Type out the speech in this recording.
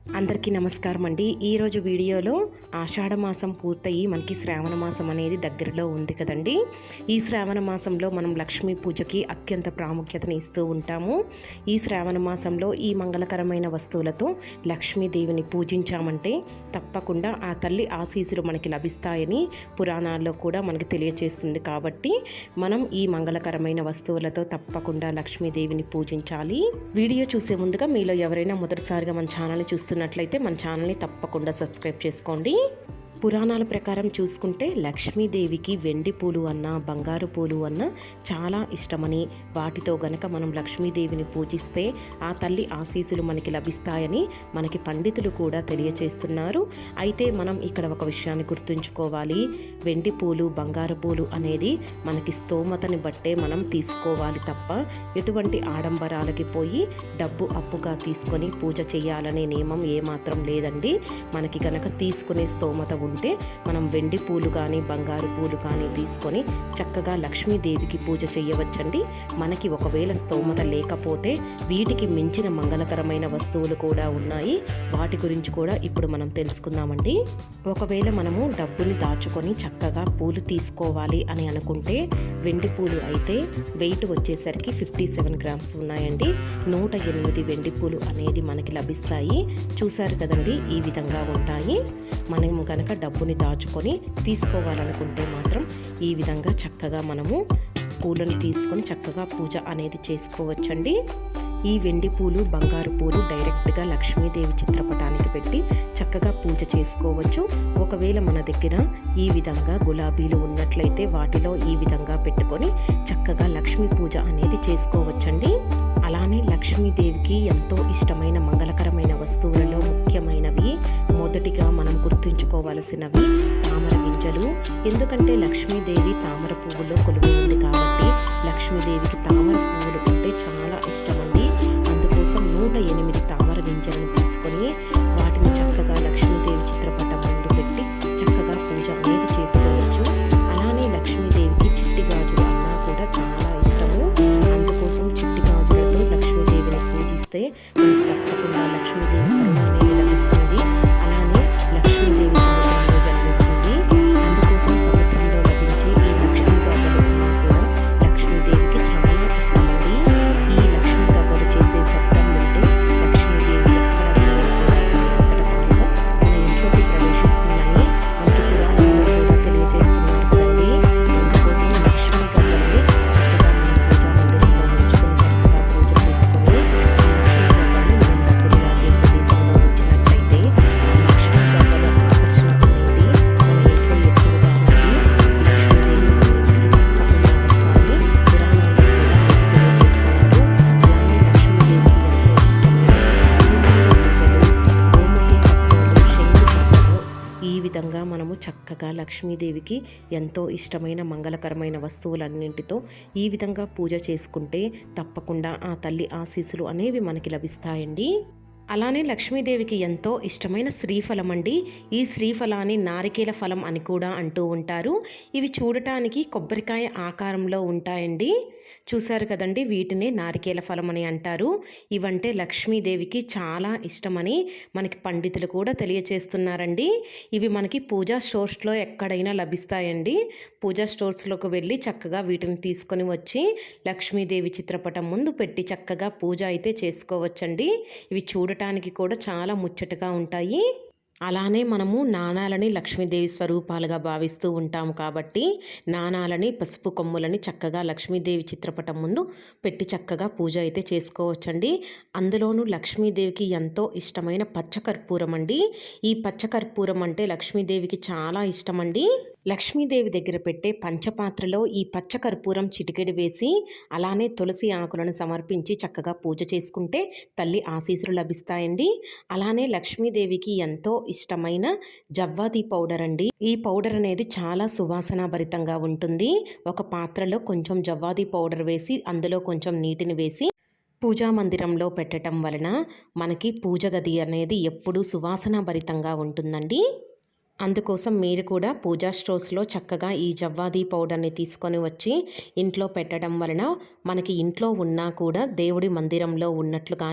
అందరికీ నమస్కారం అండి. ఈరోజు వీడియోలో ఆషాఢ మాసం పూర్తయి మనకి శ్రావణ మాసం అనేది దగ్గరలో ఉంది కదండి. ఈ శ్రావణ మాసంలో మనం లక్ష్మీ పూజకి అత్యంత ప్రాముఖ్యతను ఇస్తూ ఉంటాము. ఈ శ్రావణ మాసంలో ఈ మంగళకరమైన వస్తువులతో లక్ష్మీదేవిని పూజించామంటే తప్పకుండా ఆ తల్లి ఆశీసులు మనకి లభిస్తాయని పురాణాల్లో కూడా మనకి తెలియచేస్తుంది కాబట్టి మనం ఈ మంగళకరమైన వస్తువులతో తప్పకుండా లక్ష్మీదేవిని పూజించాలి. వీడియో చూసే ముందుగా మీలో ఎవరైనా మొదటిసారిగా మన ఛానల్ చూస్తున్నట్లయితే మన ఛానల్ని తప్పకుండా సబ్స్క్రైబ్ చేసుకోండి. పురాణాల ప్రకారం చూసుకుంటే లక్ష్మీదేవికి వెండి పూలు అన్న బంగారు పూలు అన్న చాలా ఇష్టమని. వాటితో గనక మనం లక్ష్మీదేవిని పూజిస్తే ఆ తల్లి ఆశీసులు మనకి లభిస్తాయని మనకి పండితులు కూడా తెలియచేస్తున్నారు. అయితే మనం ఇక్కడ ఒక విషయాన్ని గుర్తుంచుకోవాలి. వెండి పూలు బంగారు పూలు అనేది మనకి స్తోమతని బట్టే మనం తీసుకోవాలి తప్ప ఎటువంటి ఆడంబరాలకి పోయి డబ్బు అప్పుగా తీసుకొని పూజ చేయాలనే నియమం ఏమాత్రం లేదండి. మనకి గనక తీసుకునే స్తోమత ఉంటే మనం వెండి పూలు కానీ బంగారు పూలు కానీ తీసుకొని చక్కగా లక్ష్మీదేవికి పూజ చేయవచ్చండి మనకి ఒకవేళ స్తోమత లేకపోతే వీటికి మించిన మంగళకరమైన వస్తువులు కూడా ఉన్నాయి. వాటి గురించి కూడా ఇప్పుడు మనం తెలుసుకుందామండి. ఒకవేళ మనము డబ్బుని దాచుకొని చక్కగా పూలు తీసుకోవాలి అని అనుకుంటే వెండి పూలు అయితే వెయిట్ వచ్చేసరికి ఫిఫ్టీ సెవెన్ గ్రామ్స్ ఉన్నాయండి. నూట ఎనిమిది వెండి పూలు అనేది మనకి లభిస్తాయి. చూశారు కదండి? ఈ విధంగా ఉంటాయి. మనం కనుక డబ్బుని దాచుకొని తీసుకోవాలనుకుంటే మాత్రం ఈ విధంగా చక్కగా మనము పూలను తీసుకొని చక్కగా పూజ అనేది చేసుకోవచ్చండి. ఈ వెండి పూలు బంగారు పూలు డైరెక్ట్గా లక్ష్మీదేవి చిత్రపటానికి పెట్టి చక్కగా పూజ చేసుకోవచ్చు. ఒకవేళ మన దగ్గర ఈ విధంగా గులాబీలు ఉన్నట్లయితే వాటిలో ఈ విధంగా పెట్టుకొని చక్కగా లక్ష్మీ పూజ అనేది చేసుకోవచ్చండి. అలానే లక్ష్మీదేవికి ఎంతో ఇష్టమైన మంగళకరమైన వస్తువులలో ముఖ్యమైనవి గుర్తుంచుకోవలసినవి తామర గింజలు. ఎందుకంటే లక్ష్మీదేవి తామర పువ్వులో కొలువు ఉంది కాబట్టి లక్ష్మీదేవికి తామర పువ్వులు అంటే చాలా ఇష్టమండి. అందుకోసం నూట ఎనిమిది తామర గింజలను తీసుకొని వాటిని చక్కగా లక్ష్మీదేవి చిత్రపటం ముందు పెట్టి చక్కగా పూజ అనేది చేసుకోవచ్చు. అలానే లక్ష్మీదేవికి చిట్టి గాజులు అన్నా కూడా చాలా ఇష్టము. అందుకోసం చిట్టి గాజులతో లక్ష్మీదేవిని పూజిస్తే తప్పకుండా లక్ష్మీదేవి విధంగా మనము చక్కగా లక్ష్మీదేవికి ఎంతో ఇష్టమైన మంగళకరమైన వస్తువులన్నింటితో ఈ విధంగా పూజ చేసుకుంటే తప్పకుండా ఆ తల్లి ఆశీస్సులు అనేవి మనకి లభిస్తాయండి. అలానే లక్ష్మీదేవికి ఎంతో ఇష్టమైన శ్రీఫలం అండి. ఈ శ్రీఫలాన్ని నారికేల ఫలం అని కూడా అంటూ ఉంటారు. ఇవి చూడటానికి కొబ్బరికాయ ఆకారంలో ఉంటాయండి. చూశారు కదండి వీటినే నారికేల ఫలం అని అంటారు. ఇవంటే లక్ష్మీదేవికి చాలా ఇష్టమని మనకి పండితులు కూడా తెలియచేస్తున్నారండి. ఇవి మనకి పూజా స్టోర్స్లో ఎక్కడైనా లభిస్తాయండి. పూజా స్టోర్స్లోకి వెళ్ళి చక్కగా వీటిని తీసుకొని వచ్చి లక్ష్మీదేవి చిత్రపటం ముందు పెట్టి చక్కగా పూజ అయితే చేసుకోవచ్చండి. ఇవి చూడటానికి కూడా చాలా ముచ్చటగా ఉంటాయి. అలానే మనము నాణాలని లక్ష్మీదేవి స్వరూపాలుగా భావిస్తూ ఉంటాము కాబట్టి నాణాలని పసుపు కొమ్ములని చక్కగా లక్ష్మీదేవి చిత్రపటం ముందు పెట్టి చక్కగా పూజ అయితే చేసుకోవచ్చండి. అందులోనూ లక్ష్మీదేవికి ఎంతో ఇష్టమైన పచ్చకర్పూరం అండి. ఈ పచ్చకర్పూరం అంటే లక్ష్మీదేవికి చాలా ఇష్టమండి. లక్ష్మీదేవి దగ్గర పెట్టే పంచపాత్రలో ఈ పచ్చ కర్పూరం చిటికెడి వేసి అలానే తులసి ఆకులను సమర్పించి చక్కగా పూజ చేసుకుంటే తల్లి ఆశీసులు లభిస్తాయండి. అలానే లక్ష్మీదేవికి ఎంతో ఇష్టమైన జవ్వాది పౌడర్ అండి. ఈ పౌడర్ అనేది చాలా సువాసన భరితంగా ఉంటుంది. ఒక పాత్రలో కొంచెం జవ్వాది పౌడర్ వేసి అందులో కొంచెం నీటిని వేసి పూజా మందిరంలో పెట్టడం వలన మనకి పూజ గది అనేది ఎప్పుడూ సువాసన భరితంగా ఉంటుందండి. అందుకోసం మీరు కూడా పూజా స్టోర్స్లో చక్కగా ఈ జవ్వాది పౌడర్ని తీసుకొని వచ్చి ఇంట్లో పెట్టడం వలన మనకి ఇంట్లో ఉన్నా కూడా దేవుడి మందిరంలో ఉన్నట్లుగానే